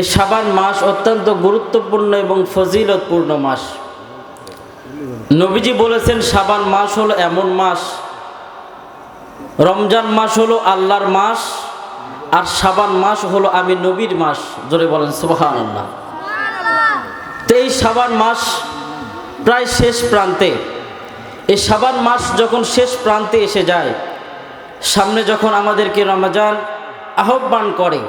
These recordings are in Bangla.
এই সাবান মাস অত্যন্ত গুরুত্বপূর্ণ এবং ফজিলতপূর্ণ মাস। নবীজি বলেছেন, সাবান মাস হলো এমন মাস, রমজান মাস হলো আল্লাহর মাস, আর সাবান মাস হলো আমি নবীর মাস। জোরে বলেন সুবাহান আল্লাহ তো এই সাবান মাস প্রায় শেষ প্রান্তে, এই সাবান মাস যখন শেষ প্রান্তে এসে যায়, সামনে যখন আমাদেরকে রমজান আহ্বান করে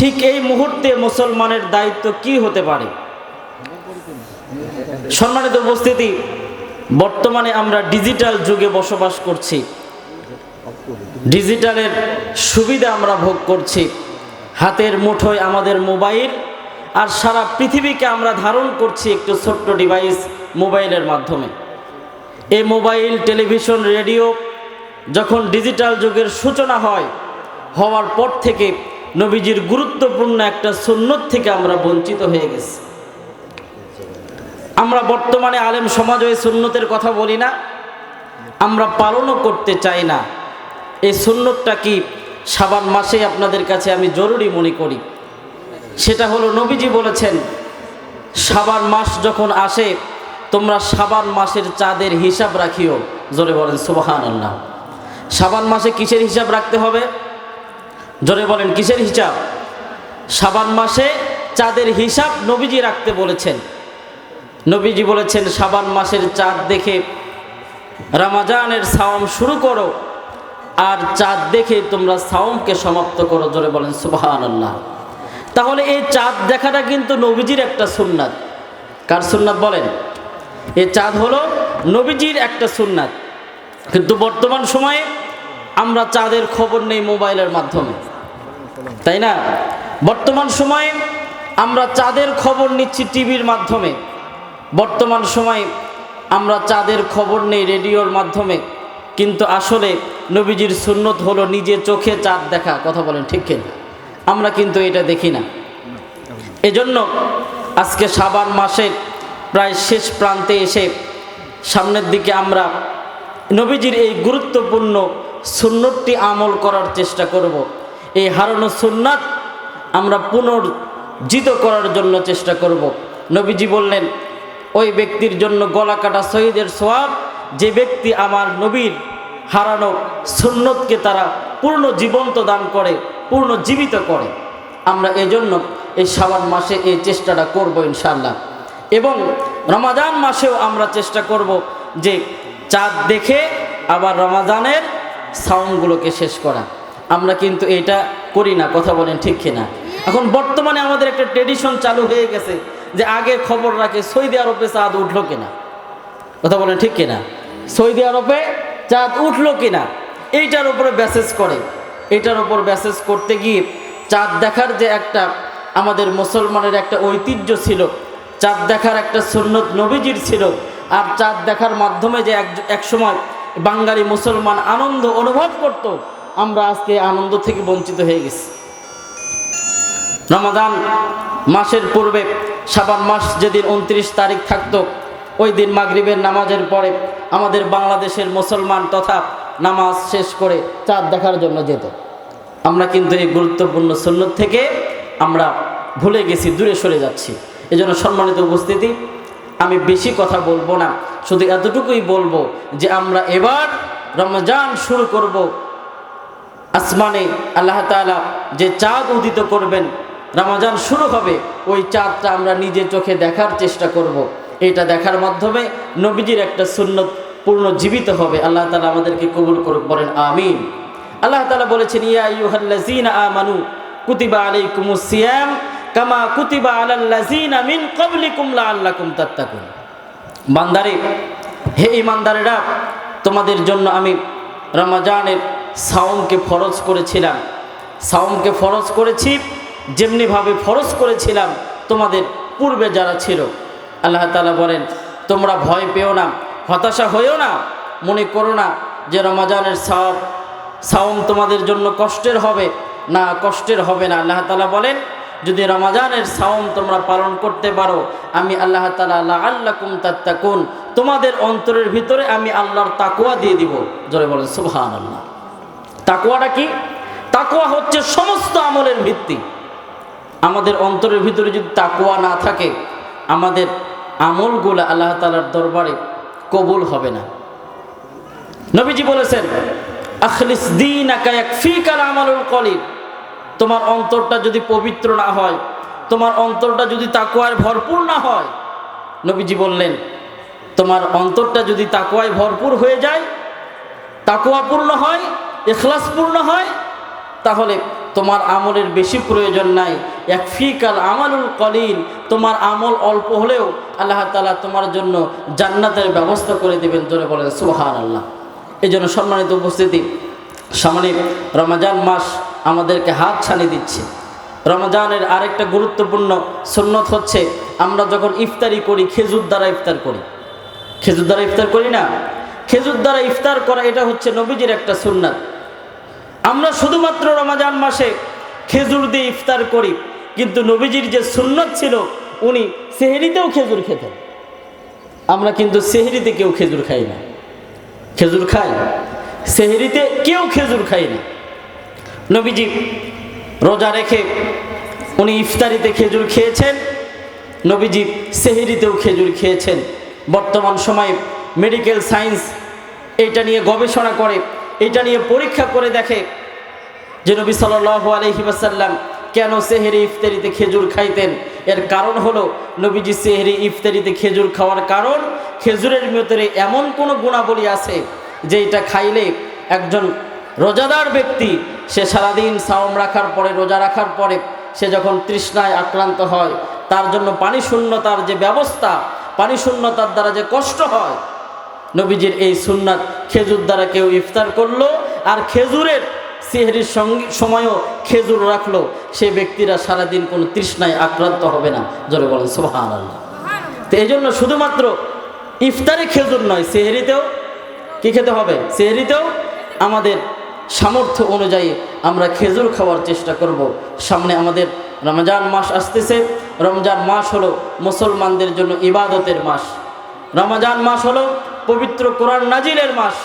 ঠিক এই মুহূর্তে মুসলমানের দায়িত্ব কি হতে পারে? সম্মানিত উপস্থিতি, বর্তমানে আমরা ডিজিটাল যুগে বসবাস করছি। ডিজিটালের সুবিধা আমরা ভোগ করছি। হাতের মুঠোয় আমাদের মোবাইল আর সারা পৃথিবীকে আমরা ধারণ করছি একটু ছোট্ট ডিভাইস মোবাইলের মাধ্যমে। এই মোবাইল, টেলিভিশন, রেডিও যখন ডিজিটাল যুগের সূচনা হয়, হওয়ার পর থেকে নবীজির গুরুত্বপূর্ণ একটা সুন্নত থেকে আমরা বঞ্চিত হয়ে গেছি। আমরা বর্তমানে আলেম সমাজ ওই সুন্নতের কথা বলি না। আমরা পালনও করতে চাই না। এই সুন্নতটা কি সাবান মাসে আপনাদের কাছে আমি জরুরি মনে করি। সেটা হলো নবীজি বলেছেন, সাবান মাস যখন আসে, তোমরা সাবান মাসের চাঁদের হিসাব রাখিও। জোরে বলেন সুবাহান আল্লাহ সাবান মাসে কিসের হিসাব রাখতে হবে? জোরে বলেন, কিসের হিসাব? সাবান মাসে চাঁদের হিসাব নবীজি রাখতে বলেছেন। নবীজি বলেছেন, সাবান মাসের চাঁদ দেখে রামাজানের সাওম শুরু করো, আর চাঁদ দেখে তোমরা সাওমকে সমাপ্ত করো, জোরে বলেন সুবাহান আল্লাহ তাহলে এই চাঁদ দেখাটা কিন্তু নবীজির একটা সুন্নাত। কার সুন্নাত বলেন? এই চাঁদ হলো নবীজির একটা সুন্নাত। কিন্তু বর্তমান সময়ে আমরা চাঁদের খবর নেই মোবাইলের মাধ্যমে। তাই না? বর্তমান সময়ে আমরা চাঁদের খবর নিচ্ছি টিভির মাধ্যমে। বর্তমান সময়ে আমরা চাঁদের খবর নেই রেডিওর মাধ্যমে। কিন্তু আসলে নবীজির সুন্নত হলো নিজে চোখে চাঁদ দেখা, কথা বলেন ঠিক কিনা? আমরা কিন্তু এটা দেখি না। এজন্য আজকে সাবান মাসের প্রায় শেষ প্রান্তে এসে সামনের দিকে আমরা নবীজির এই গুরুত্বপূর্ণ সুন্নতটি আমল করার চেষ্টা করব। এই হারানো সুন্নাত আমরা পুনর্জিত করার জন্য চেষ্টা করব। নবীজি বললেন, ওই ব্যক্তির জন্য গলা কাটা শহীদের সোয়াব যে ব্যক্তি আমার নবীর হারানো সুন্নতকে তারা পূর্ণ জীবন্ত দান করে, পূর্ণ জীবিত করে। আমরা এজন্য এই সাবান মাসে এই চেষ্টাটা করব ইনশাল্লাহ এবং রমাজান মাসেও আমরা চেষ্টা করব যে চাঁদ দেখে আবার রমাজানের সাউন্ডগুলোকে শেষ করা। আমরা কিন্তু এটা করি না, কথা বলেন ঠিক কিনা? এখন বর্তমানে আমাদের একটা ট্রেডিশন চালু হয়ে গেছে যে আগে খবর রাখে সৌদি আরবে চাঁদ উঠল কিনা? কথা বলেন ঠিক কিনা? সৌদি আরবে চাঁদ উঠল কিনা? এইটার উপরে ব্যাসেজ করে। এটার উপর ব্যাসেজ করতে গিয়ে চাঁদ দেখার যে একটা আমাদের মুসলমানের একটা ঐতিহ্য ছিল, চাঁদ দেখার একটা সুন্নত নবীজির ছিল, আর চাঁদ দেখার মাধ্যমে যে এক এক সময় বাঙালি মুসলমান আনন্দ অনুভব করত আমরা আজকে আনন্দ থেকে বঞ্চিত হয়ে গেছি। রমাদান মাসের পূর্বে সাবান মাস যেদিন উনত্রিশ তারিখ থাকতো, ওই দিন মাগরিবের নামাজের পরে আমাদের বাংলাদেশের মুসলমান তথা নামাজ শেষ করে চাঁদ দেখার জন্য যেত। আমরা কিন্তু এই গুরুত্বপূর্ণ সুন্নত থেকে আমরা ভুলে গেছি, দূরে সরে যাচ্ছি। এজন্য সম্মানিত উপস্থিতি, আমি বেশি কথা বলব না, শুধু এতটুকুই বলব যে আমরা এবার রমজান শুরু করব আসমানে আল্লাহ তাআলা যে চাঁদ উদিত করবেন, রমজান শুরু হবে, ওই চাঁদটা আমরা নিজের চোখে দেখার চেষ্টা করব। এটা দেখার মাধ্যমে নবীজির একটা সুন্নত পূর্ণ জীবিত হবে। আল্লাহ তালা আমাদেরকে কবুল করুক, বলেন আমিন। আল্লাহ তালা বলেছেন, ইয়া ইউহাল্লাযীনা আমানু কুতিবা আলাইকুমুস সিয়াম কামা কুতিবা আলাল্লাযীনা মিন ক্বাবলিকুম লাআল্লাকুম তাত্তাকুন। বান্দারে, হে ইমানদারেরা তোমাদের জন্য আমি রমাজানের সাওমকে ফরজ করেছিলাম। সাওমকে ফরজ করেছি, যেমনিভাবে ফরজ করেছিলাম, তোমাদের পূর্বে যারা ছিল। আল্লাহ তালা বলেন, তোমরা ভয় পেও না, হতাশা হয়েও না, মনে করো না যে রমাজানের সাওম সাওম তোমাদের জন্য কষ্টের হবে। না, কষ্টের হবে না। আল্লাহ তালা বলেন, যদি রমাজানের সাওম তোমরা পালন করতে পারো, আমি আল্লাহ তালা আল্লাহ আল্লাহ কুম তাত্তাকুন, তোমাদের অন্তরের ভিতরে আমি আল্লাহর তাকুয়া দিয়ে দিব। জোরে বলেন সুবহান আল্লাহ তাকুয়াটা কি? তাকুয়া হচ্ছে সমস্ত আমলের ভিত্তি। আমাদের অন্তরের ভিতরে যদি তাকুয়া না থাকে, আমাদের আমলগুলো আল্লাহ তালার দরবারে কবুল হবে না। নবীজি বলেছেন, আখলিস দিন আমালুল কলিল। তোমার অন্তরটা যদি পবিত্র না হয়, তোমার অন্তরটা যদি তাকুয়ায় ভরপুর না হয়, নবীজি বললেন, তোমার অন্তরটা যদি তাকুয়ায় ভরপুর হয়ে যায় তাকুয়াপূর্ণ হয় এখলাসপূর্ণ হয়, তাহলে তোমার আমলের বেশি প্রয়োজন নাই। এক ফিকাল আমালুল কলিল, তোমার আমল অল্প হলেও আল্লাহ তালা তোমার জন্য জান্নাতের ব্যবস্থা করে দেবেন, জোরে বলেন সুহান আল্লাহ এই জন্য সম্মানিত উপস্থিতি সামনে রমাজান মাস আমাদেরকে হাত ছানি দিচ্ছে। রমজানের আরেকটা গুরুত্বপূর্ণ সুন্নত হচ্ছে, আমরা যখন ইফতারি করি, খেজুর দ্বারা ইফতার করি। খেজুর দ্বারা ইফতার করি না? খেজুর দ্বারা ইফতার করা, এটা হচ্ছে নবীজির একটা সুন্নাত। আমরা শুধুমাত্র রমাজান মাসে খেজুর দিয়ে ইফতার করি, কিন্তু নবীজির যে সুন্নত ছিল, উনি সেহেরিতেও খেজুর খেতেন। আমরা কিন্তু সেহেরিতে কেউ খেজুর খাই না। খেজুর খাই, সেহেরিতে কেউ খেজুর খাই না। নবীজি রোজা রেখে উনি ইফতারিতে খেজুর খেয়েছেন, নবীজি সেহেরিতেও খেজুর খেয়েছেন। বর্তমান সময়ে মেডিকেল সায়েন্স এটা নিয়ে গবেষণা করে এটা নিয়ে পরীক্ষা করে দেখে যে নবী সাল্লাহ আলহিবাসাল্লাম কেন সেহেরি ইফতারিতে খেজুর খাইতেন। এর কারণ হলো নবীজি সেহেরি ইফতারিতে খেজুর খাওয়ার কারণ খেজুরের ভিতরে এমন কোনো গুণাবলী আছে যে এটা খাইলে একজন রোজাদার ব্যক্তি, সে সারাদিন সাওম রাখার পরে, রোজা রাখার পরে সে যখন তৃষ্ণায় আক্রান্ত হয়, তার জন্য পানি শূন্যতার যে ব্যবস্থা পানি শূন্যতার দ্বারা যে কষ্ট হয় নবীজির এই সুন্নাত খেজুর দ্বারা কেউ ইফতার করল, আর খেজুরের সেহরির সঙ্গে সময়ও খেজুর রাখল। সে ব্যক্তিরা সারাদিন কোনো তৃষ্ণায় আক্রান্ত হবে না। জোরে বলেন সোহান আল্লাহ তো এই জন্য শুধুমাত্র ইফতারে খেজুর নয়, সেহরিতেও কি খেতে হবে? সেহরিতেও আমাদের সামর্থ্য অনুযায়ী আমরা খেজুর খাওয়ার চেষ্টা করব। সামনে আমাদের রমজান মাস আসতেছে। রমজান মাস হলো মুসলমানদের জন্য ইবাদতের মাস। রমজান মাস হলো পবিত্র কোরআন নাজিলের মাস।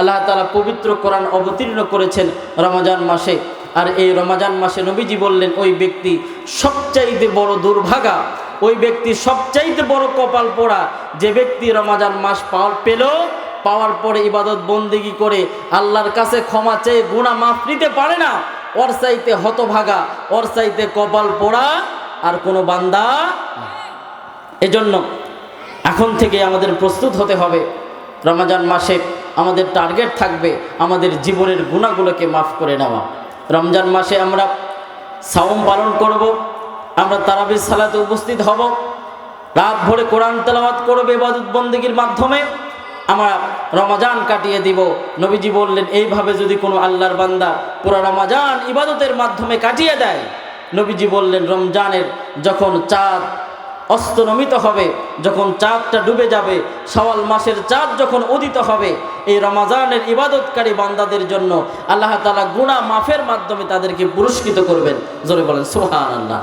আল্লাহ তালা পবিত্র কোরআন অবতীর্ণ করেছেন রমজান মাসে। আর এই রমাজান মাসে নবীজি বললেন, ওই ব্যক্তি সবচাইতে বড় দুর্ভাগা, ওই ব্যক্তি সবচাইতে বড় কপাল পোড়া। যে ব্যক্তি রমাজান মাস পাওয়ার পেল, পাওয়ার পরে ইবাদত বন্দিগি করে আল্লাহর কাছে ক্ষমা চেয়ে গুণা মাফ নিতে পারে না, ওর চাইতে হতভাগা, ওর চাইতে কপাল পোড়া আর কোনো বান্দা এজন্য এখন থেকে আমাদের প্রস্তুত হতে হবে। রমজান মাসে আমাদের টার্গেট থাকবে আমাদের জীবনের গুণাগুলোকে মাফ করে নেওয়া। রমজান মাসে আমরা সাওম পালন করব, আমরা তারাবির সালাতে উপস্থিত হব, রাত ভরে কোরআন তেলাওয়াত করবে ইবাদত বন্দীগীর মাধ্যমে। আমরা রমাজান কাটিয়ে দিব। নবীজি বললেন, এইভাবে যদি কোনো আল্লাহর বান্দা পুরো রমাজান ইবাদতের মাধ্যমে কাটিয়ে দেয়? নবীজি বললেন, রমজানের যখন চাঁদ অস্তনমিত হবে, যখন চাঁদটা ডুবে যাবে সওয়াল মাসের চাঁদ যখন উদিত হবে, এই রমাজানের ইবাদতকারী বান্দাদের জন্য আল্লাহ তালা গুণা মাফের মাধ্যমে তাদেরকে পুরস্কৃত করবেন। জোরে বলেন সোহান আল্লাহ